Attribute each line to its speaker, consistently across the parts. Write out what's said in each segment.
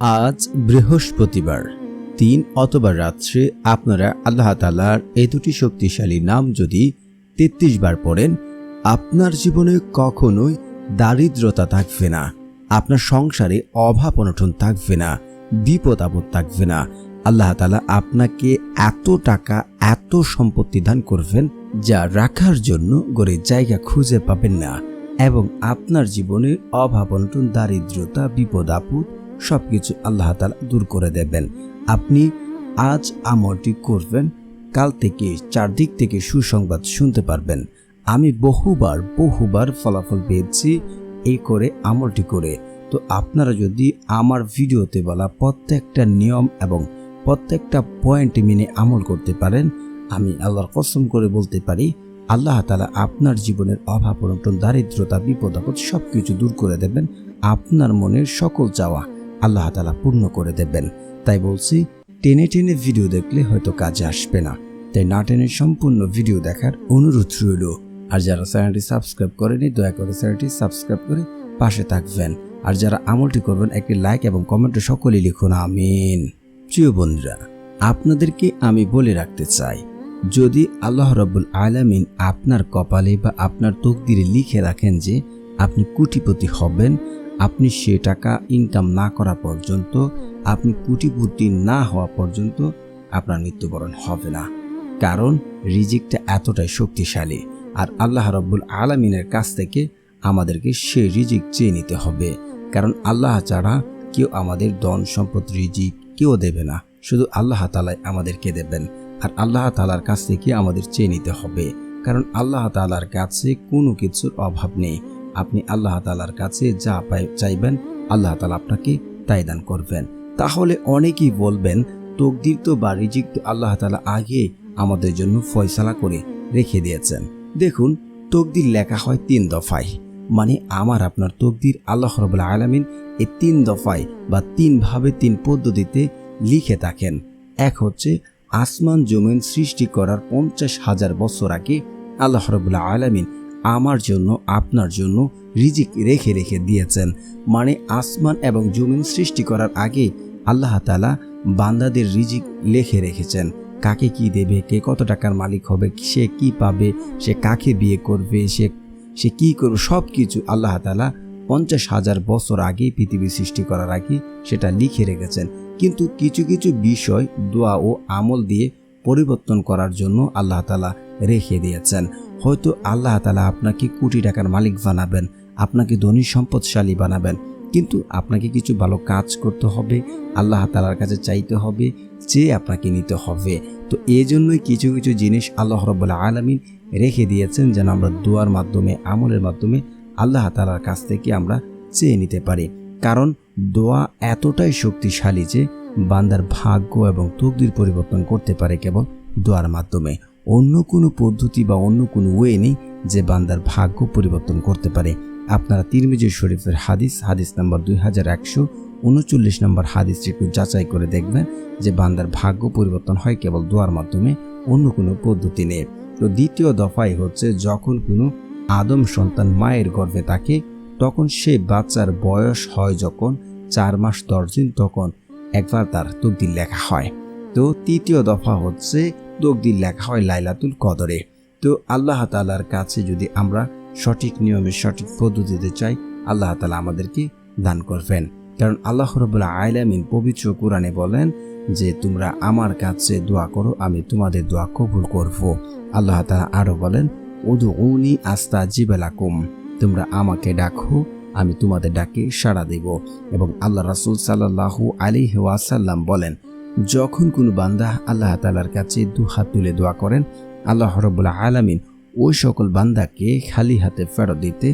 Speaker 1: আজ বৃহস্পতিবার, তিন অথবা রাত্রে আপনারা আল্লাহ তালার এই দুটি শক্তিশালী নাম যদি তেত্রিশ বার পড়েন, আপনার জীবনে কখনোই দারিদ্রতা থাকবে না, আপনার সংসারে অভাব অনটন থাকবে না, বিপদ আপদ থাকবে না, আল্লাহ তালা আপনাকে এত টাকা, এত সম্পত্তি দান করবেন যা রাখার জন্য গড়ে জায়গা খুঁজে পাবেন না এবং আপনার জীবনে অভাব অনটন, দারিদ্রতা, বিপদ আপদ সবকিছু আল্লাহ তালা দূর করে দেবেন। আপনি আজ আমলটি করবেন, কাল থেকে চারদিক থেকে সুসংবাদ শুনতে পারবেন। আমি বহুবার বহুবার ফলাফল পেয়েছি এই করে আমলটি করে। তো আপনারা যদি আমার ভিডিওতে বলা প্রত্যেকটা নিয়ম এবং প্রত্যেকটা পয়েন্ট মেনে আমল করতে পারেন, আমি আল্লাহর কসম করে বলতে পারি, আল্লাহ তালা আপনার জীবনের অভাব অনটন দারিদ্রতা বিপদ আপদ সব কিছু দূর করে দেবেন। আপনার মনের সকল চাওয়া আল্লাহ তালা পূর্ণ করে দেবেন। তাই বলছি, টেনে টেনে ভিডিও দেখলে হয়তো কাজে আসবে না। তাই না টেনে সম্পূর্ণ ভিডিও দেখার অনুরোধ রইল। আর যারা চ্যানেলটি সাবস্ক্রাইব করেনি, দয়া করে চ্যানেলটি সাবস্ক্রাইব করে পাশে থাকবেন। আর যারা আমলটি করবেন, একটি লাইক এবং কমেন্টে সকলেই লিখুন, আমিন। প্রিয় বন্ধুরা, আপনাদেরকে আমি বলে রাখতে চাই, যদি আল্লাহ রব্বুল আলামিন আপনার কপালে বা আপনার তকদিরে লিখে রাখেন যে আপনি কোটিপতি হবেন আপনি সে টাকা ইনকাম না করা পর্যন্ত, আপনি কোটিপতি না হওয়া পর্যন্ত আপনার মৃত্যুবরণ হবে না। কারণ রিজিকটা এতটাই শক্তিশালী আর আল্লাহ রব্বুল আলমিনের কাছ থেকে আমাদেরকে সে রিজিক চেয়ে নিতে হবে। কারণ আল্লাহ ছাড়া কেউ আমাদের ধন সম্পদ রিজিক কেউ দেবে না। শুধু আল্লাহ তালাই আমাদেরকে দেবেন আর আল্লাহ তালার কাছ থেকে আমাদের চেয়ে নিতে হবে। কারণ আল্লাহ তালার কাছে কোনো কিছুর অভাব নেই। আপনি আল্লাহ তালার কাছে যা চাইবেন, আল্লাহ তালা আপনাকে তাই দান করবেন। তাহলে অনেকেই বলবেন, তকদির তো বা রিজিক তো আল্লাহ তালা আগে আমাদের জন্য ফয়সালা করে রেখে দিয়েছেন। দেখুন, তকদির লেখা হয় তিন দফায়। মানে আমার, আপনার তকদির আল্লাহ রবুল্লা আলমিন এই তিন দফায় বা তিনভাবে তিন পদ্ধতিতে লিখে থাকেন। এক হচ্ছে আসমান জমিন সৃষ্টি করার পঞ্চাশ হাজার বছর আগে আল্লাহ রবুল্লা আলমিন আমার জন্য, আপনার জন্য রিজিক রেখে রেখে দিয়েছেন। মানে আসমান এবং জমিন সৃষ্টি করার আগে আল্লাহ তালা বান্দাদের রিজিক লেখে রেখেছেন। কাকে কি দেবে, কে কত টাকার মালিক হবে, সে কি পাবে, সে কাকে বিয়ে করবে, সে সে কি করবে সব কিছু আল্লাহ তালা পঞ্চাশ হাজার বছর আগে পৃথিবী সৃষ্টি করার আগে সেটা লিখে রেখেছেন। কিন্তু কিছু কিছু বিষয়, দোয়া ও আমল দিয়ে পরিবর্তন করার জন্য আল্লাহ তালা রেখে দিয়েছেন। হয়তো আল্লাহ তালা আপনাকে কোটি টাকার মালিক বানাবেন, আপনাকে ধনী সম্পদশালী বানাবেন, কিন্তু আপনাকে কিছু ভালো কাজ করতে হবে, আল্লাহ তালার কাছে চাইতে হবে, চেয়ে আপনাকে নিতে হবে। তো এই জন্যই কিছু কিছু জিনিস আল্লাহ রব্বুল্লাহ আলমিন রেখে দিয়েছেন যেন আমরা দোয়ার মাধ্যমে, আমলের মাধ্যমে আল্লাহ তালার কাছ থেকে আমরা চেয়ে নিতে পারি। কারণ দোয়া এতটাই শক্তিশালী যে বান্দার ভাগ্য এবং তকদির পরিবর্তন করতে পারে কেবল দোয়ার মাধ্যমে। অন্য কোনো পদ্ধতি বা অন্য কোনো ওয়ে নেই যে বান্দার ভাগ্য পরিবর্তন করতে পারে। আপনারা তিরমিজি শরীফের হাদিস হাদিস নাম্বার দুই হাজার একশো উনচল্লিশ নম্বর হাদিসটি একটু যাচাই করে দেখবেন যে বান্দার ভাগ্য পরিবর্তন হয় কেবল দোয়ার মাধ্যমে, অন্য কোনো পদ্ধতি নেই। তো দ্বিতীয় দফায় হচ্ছে যখন কোনো আদম সন্তান মায়ের গর্ভে থাকে, তখন সে বাচ্চার বয়স হয় যখন চার মাস দশ দিন, তখন একবার তার তকদির লেখা হয়। তো তৃতীয় দফা হচ্ছে তকদির লেখা হয় লাইলাতুল কদরে। তো আল্লাহ তালার কাছে যদি আমরা সঠিক নিয়মে সঠিক পদ্ধতিতে চাই আল্লাহ তালা আমাদেরকে দান করবেন। কারণ আল্লাহ রবুল্লাহ আইলামিন পবিত্র কোরআনে বলেন যে, তোমরা আমার কাছে দোয়া করো, আমি তোমাদের দোয়া কবুল করব। আল্লাহ তালা আরও বলেন উদু উনি আস্তা জিবেলাকুম তোমরা আমাকে ডাকো আমি তোমাদের ডাকে সাড়া দেব এবং আল্লাহ রাসুল সাল্লাহু আলী ওয়াসাল্লাম বলেন, যখন কোনো বান্দা আল্লাহ তালার কাছে দু হাত তুলে দোয়া করেন, আল্লাহ রবুল্লাহ আলামিন ওই সকল বান্দাকে খালি হাতে ফেরত দিতে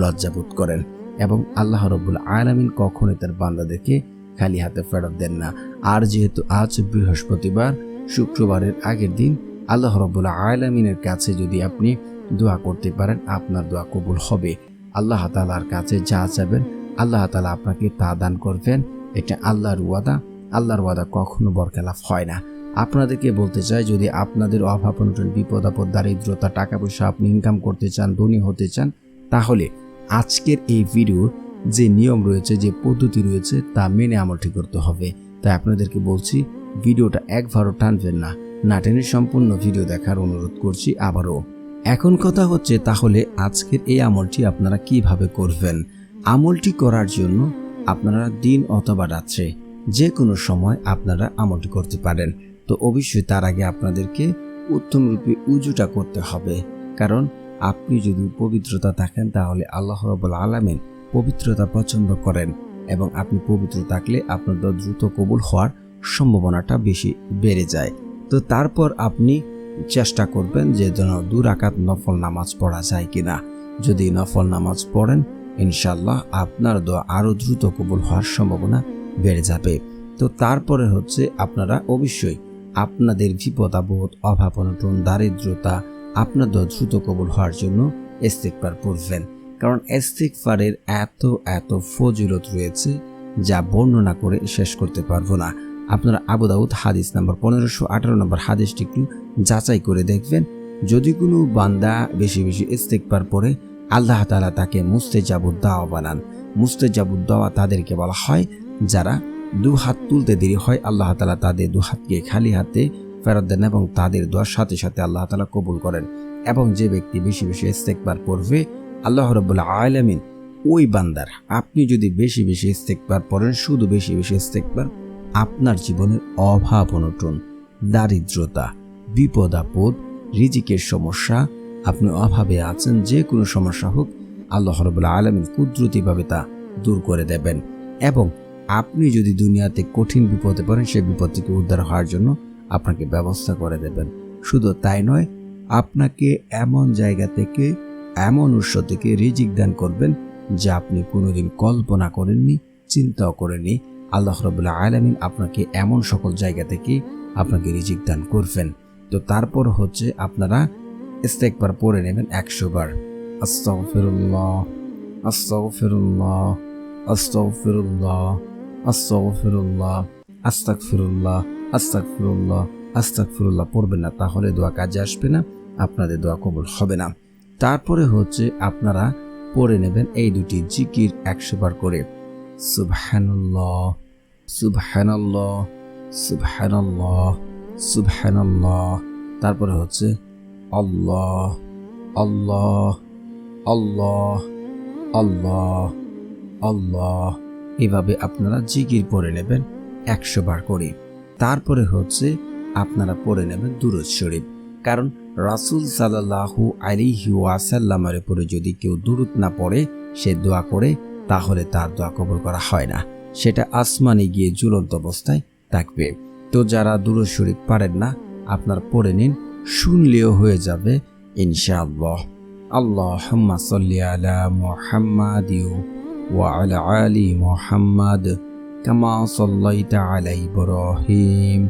Speaker 1: লজ্জাবোধ করেন এবং আল্লাহ রবুল আলামিন কখনোই তার বান্দাদেরকে খালি হাতে ফেরত দেন না। আর যেহেতু আজ বৃহস্পতিবার, শুক্রবারের আগের দিন, আল্লাহ রবুল্লা আলামিনের কাছে যদি আপনি দোয়া করতে পারেন, আপনার দোয়া কবুল হবে। আল্লাহ তালার কাছে যা চাবেন আল্লাহ তালা আপনাকে তা দান করবেন। এটা আল্লাহর ওয়াদা। আল্লাহর ওয়াদা কখনো বরকেলাফ হয় না। আপনাদেরকে বলতে চাই, যদি আপনাদের অভাব অনটন, বিপদ আপদ, দারিদ্রতা টাকা পয়সা আপনি ইনকাম করতে চান, ধনী হতে চান, তাহলে আজকের এই ভিডিওর যে নিয়ম রয়েছে, যে পদ্ধতি রয়েছে, তা মেনে আমলটি করতে হবে। তাই আপনাদেরকে বলছি ভিডিওটা একবারও টানবেন না। না টেনে সম্পূর্ণ ভিডিও দেখার অনুরোধ করছি আবারও। এখন কথা হচ্ছে তাহলে আজকের এই আমলটি আপনারা কীভাবে করবেন? আমলটি করার জন্য আপনারা দিন অথবা রাত্রে যে কোনো সময় আপনারা আমলটি করতে পারেন। তো অবশ্যই তার আগে আপনাদেরকে উত্তম রূপে উজুটা করতে হবে। কারণ আপনি যদি পবিত্রতা থাকেন তাহলে আল্লাহ রবুল আলমিন পবিত্রতা পছন্দ করেন এবং আপনি পবিত্র থাকলে আপনার দ্রুত কবুল হওয়ার সম্ভাবনাটা বেশি বেড়ে যায়। তো তারপর আপনি চেষ্টা করবেন যে যেন দু রাকাত নফল নামাজ পড়া যায় কিনা। যদি নফল নামাজ পড়েন ইনশাল্লাহ আপনার দোয়া আরও দ্রুত কবুল হওয়ার সম্ভাবনা বেড়ে যাবে। তো তারপরে হচ্ছে আপনারা অবশ্যই আপনাদের বিপদ, আপদ, অভাব, অনটন, দারিদ্রতা আপনার দোয়া দ্রুত কবুল হওয়ার জন্য ইস্তেকবার পড়বেন। কারণ ইস্তেকবারের এত এত ফজিলত রয়েছে যা বর্ণনা করে শেষ করতে পারব না। আপনারা আবু দাউদ হাদিস নাম্বার পনেরোশো আঠারো নম্বর হাদিসটি একটু যাচাই করে দেখবেন। যদি কোনো বান্দা বেশি বেশি ইস্তেকবার পরে আল্লাহ তালা তাকে মুস্তেজাবুদ দাওয়া বানান। মুস্তেজাবুদ দাওয়া তাদেরকে বলা হয় যারা দু হাত তুলতে দেরি হয়, আল্লাহ তালা তাদের দু হাতকে খালি হাতে ফেরত দেন এবং তাদের দোয়ার সাথে সাথে আল্লাহ তালা কবুল করেন এবং যে ব্যক্তি বেশি বেশি ইস্তেকবার পড়বে আল্লাহ রবুল্লা আলমিন ওই বান্দার। আপনি যদি বেশি বেশি ইস্তেকবার পড়েন, শুধু বেশি বেশি ইস্তেকবার আপনার জীবনের অভাব অনটন, দারিদ্রতা বিপদ, আপদ, রিজিকের সমস্যা, আপনি অভাবে আছেন, যে কোনো সমস্যা হোক, আল্লাহ রবুল্লা আলমিন কুদরতিভাবে তা দূর করে দেবেন। এবং আপনি যদি দুনিয়াতে কঠিন বিপদে পড়েন, সেই বিপদ থেকে উদ্ধার হওয়ার জন্য আপনাকে ব্যবস্থা করে দেবেন। শুধু তাই নয়, আপনাকে এমন জায়গা থেকে, এমন উৎস থেকে রিজিক দান করবেন, যা আপনি কোনোদিন কল্পনা করেননি, চিন্তাও করেননি। আল্লাহ রবুল্লাহ আলমিন আপনাকে এমন সকল জায়গা থেকে আপনাকে রিজিক দান করবেন। তো তারপর হচ্ছে আপনারা ইস্তেকবার পড়ে নেবেন একশো বার। আস্তাগফিরুল্লাহ আস্তাগফিরুল্লাহ আস্তাগফিরুল্লাহ পড়বেন না, তাহলে দোয়া কাজে আসবে না, আপনাদের দোয়া কবুল হবে না। তারপরে হচ্ছে আপনারা পড়ে নেবেন এই দুটি জিকির একশো বার করে। সুবহানাল্লাহ সুবহানাল্লাহ সুবহানাল্লাহ। সুবহানাল্লাহ। তারপরে হচ্ছে আল্লাহ আল্লাহ আল্লাহ আল্লাহ আল্লাহ। এভাবে আপনারা জিকির পড়ে নেবেন একশো বার করে। তারপরে হচ্ছে আপনারা পড়ে নেবেন দুরুদ শরীফ। কারণ রাসুল সাল্লাহু আলিহি ওয়াসাল্লামের উপরে যদি কেউ দুরুদ না পড়ে, সে দোয়া করে, তাহলে তার দোয়া কবল করা হয় না। সেটা আসমানে গিয়ে ঝুলন্ত অবস্থায় থাকবে। তো যারা দুরুদ শরীফ পারেন না আপনার পড়ে নিন শুনলেও হয়ে যাবে ইনশাআল্লাহ আল্লাহ সাল্লি আলা মুহাম্মাদ وعلى آل محمد كما صليت على إبراهيم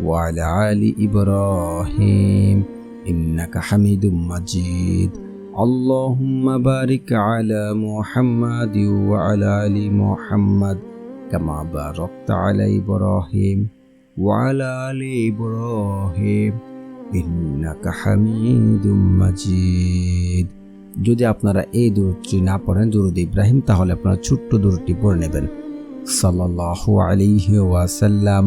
Speaker 1: وعلى آل إبراهيم إنك حميد مجيد اللهم بارك على محمد وعلى آل محمد كما باركت على إبراهيم ওয়ালা আলি ইব্রাহিম ইন্নাকা হামিদুম মাজিদ যদি আপনারা এই দূরটি না পড়েন, দুরুদ ইব্রাহিম, তাহলে আপনারা ছোট্ট দূরটি পড়ে নেবেন। সাল্লাহু আলিহি ওয়াসাল্লাম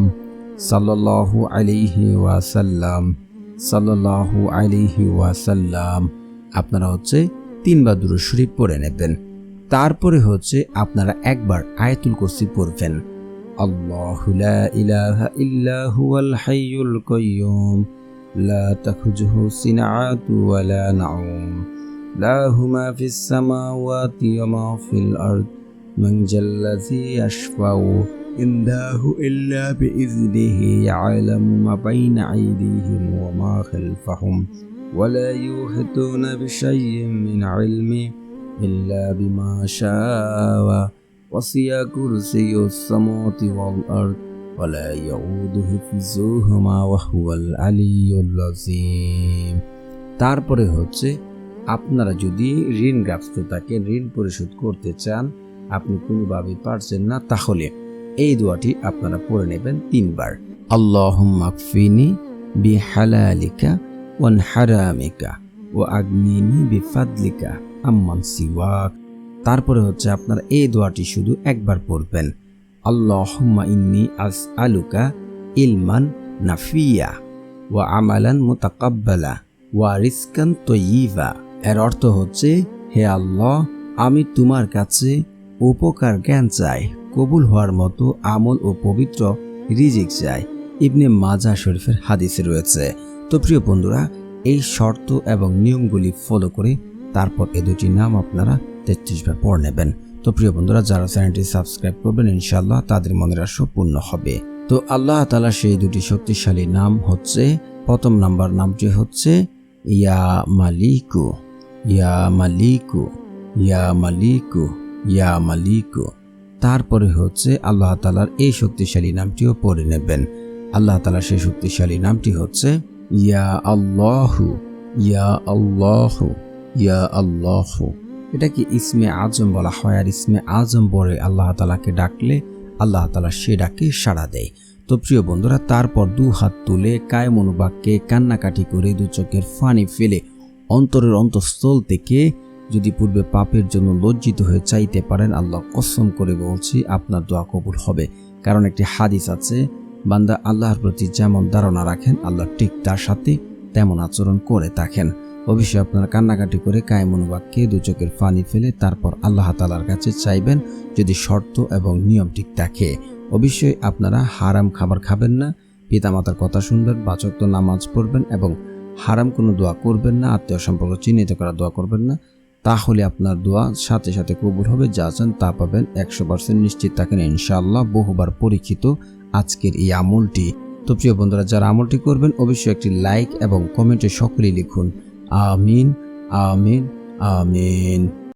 Speaker 1: সাল্লাহু আলিহি ওয়াসাল্লাম সাল্লাহু আলিহি ওয়াসাল্লাম। আপনারা হচ্ছে তিনবার দূর শরীফ পড়ে নেবেন। তারপরে হচ্ছে আপনারা একবার আয়াতুল কুরসি পড়বেন। الله لا إله إلا هو الحي القيوم. لا تخجه سنعات ولا نعوم. لا ما في السماوات وما في الأرض. من ذا الذي يشفع عنده إلا بإذنه يعلم ما بين أيديهم وما خلفهم. ولا يحيطون بشيء من علمه إلا بما شاء. وسع كرسي السماوات والأرض ولا يعود حفظهما وهو العلي العظيم তারপরে হচ্ছে আপনারা যদি ঋণগ্রস্ত থাকেন ঋণ পরিশোধ করতে চান আপনি কোনোভাবে পারছেন না তাহলে এই দোয়াটি আপনারা পড়ে নেবেন তিনবার আল্লাহ মাকফিনি বি হালালিকা ওয়ান হারামিকা ও আগ্নিনি বি ফাদলিকা আম্মান সিওয়াক তারপরে হচ্ছে আপনারা এই দোয়াটি শুধু একবার পড়বেন। আল্লাহুম্মা ইন্নি আস আলুকা ইলমান নাফিয়া ওয়া আমালান মুতাকাব্বালা ওয়া রিস্কান তৈবা এর অর্থ হচ্ছে, হে আল্লাহ, আমি তোমার কাছে উপকার জ্ঞান চাই, কবুল হওয়ার মতো আমল ও পবিত্র রিজিক চাই। ইবনে মাজা শরীফের হাদিসে রয়েছে। তো প্রিয় বন্ধুরা, এই শর্ত এবং নিয়মগুলি ফলো করে তারপর এ দুটি নাম আপনারা তেত্রিশ বার পড়ে নেবেন। তো প্রিয় বন্ধুরা, যারা চ্যানেলটি সাবস্ক্রাইব করবেন ইনশাল্লাহ তাদের মনের আশা পূর্ণ হবে। তো আল্লাহ তালা সেই দুটি শক্তিশালী নাম হচ্ছে, প্রথম নাম্বার নামটি হচ্ছে, ইয়া মালিকু ইয়া মালিকু ইয়া মালিকু ইয়া মালিকু। তারপরে হচ্ছে আল্লাহ তালার এই শক্তিশালী নামটিও পড়ে নেবেন। আল্লাহ তালার সেই শক্তিশালী নামটি হচ্ছে, ইয়া আল্লাহু ইয়া আল্লাহু ইয়া আল্লাহু। এটাকে ইসমে আজম বলা হয়, আর ইসমে আজম বলে আল্লাহ তালাকে ডাকলে আল্লাহ তালা সে ডাকে সাড়া দেয়। তো প্রিয় বন্ধুরা, তারপর দু হাত তুলে কায় মনোবাক্যে কান্নাকাটি করে দু চোখের ফানি ফেলে অন্তরের অন্তঃস্থল থেকে যদি পূর্বে পাপের জন্য লজ্জিত হয়ে চাইতে পারেন, আল্লাহ কসম করে বলছি আপনার দোয়া কবুল হবে। কারণ একটি হাদিস আছে, বান্দা আল্লাহর প্রতি যেমন ধারণা রাখেন, আল্লাহ ঠিক তার সাথে তেমন আচরণ করে থাকেন। অবশ্যই আপনারা কান্নাকাটি করে কায়মনোবাক্যে দু চোখের ফানি ফেলে তারপর আল্লাহ তালার কাছে চাইবেন যদি শর্ত এবং নিয়ম ঠিক থাকে। অবশ্যই আপনারা হারাম খাবার খাবেন না, পিতামাতার কথা শুনবেন, বাচক নামাজ পড়বেন এবং হারাম কোনো দোয়া করবেন না, আত্মীয় সম্পর্ক চিহ্নিত করা দোয়া করবেন না। তাহলে আপনার দোয়া সাথে সাথে কবুল হবে, যা চান তা পাবেন একশো পার্সেন্ট নিশ্চিত থাকেন, ইনশাআল্লাহ বহুবার পরীক্ষিত আজকের এই আমলটি। তো প্রিয় বন্ধুরা, যারা আমলটি করবেন, অবশ্যই একটি লাইক এবং কমেন্টে সকলেই লিখুন। আমিন আমিন আমিন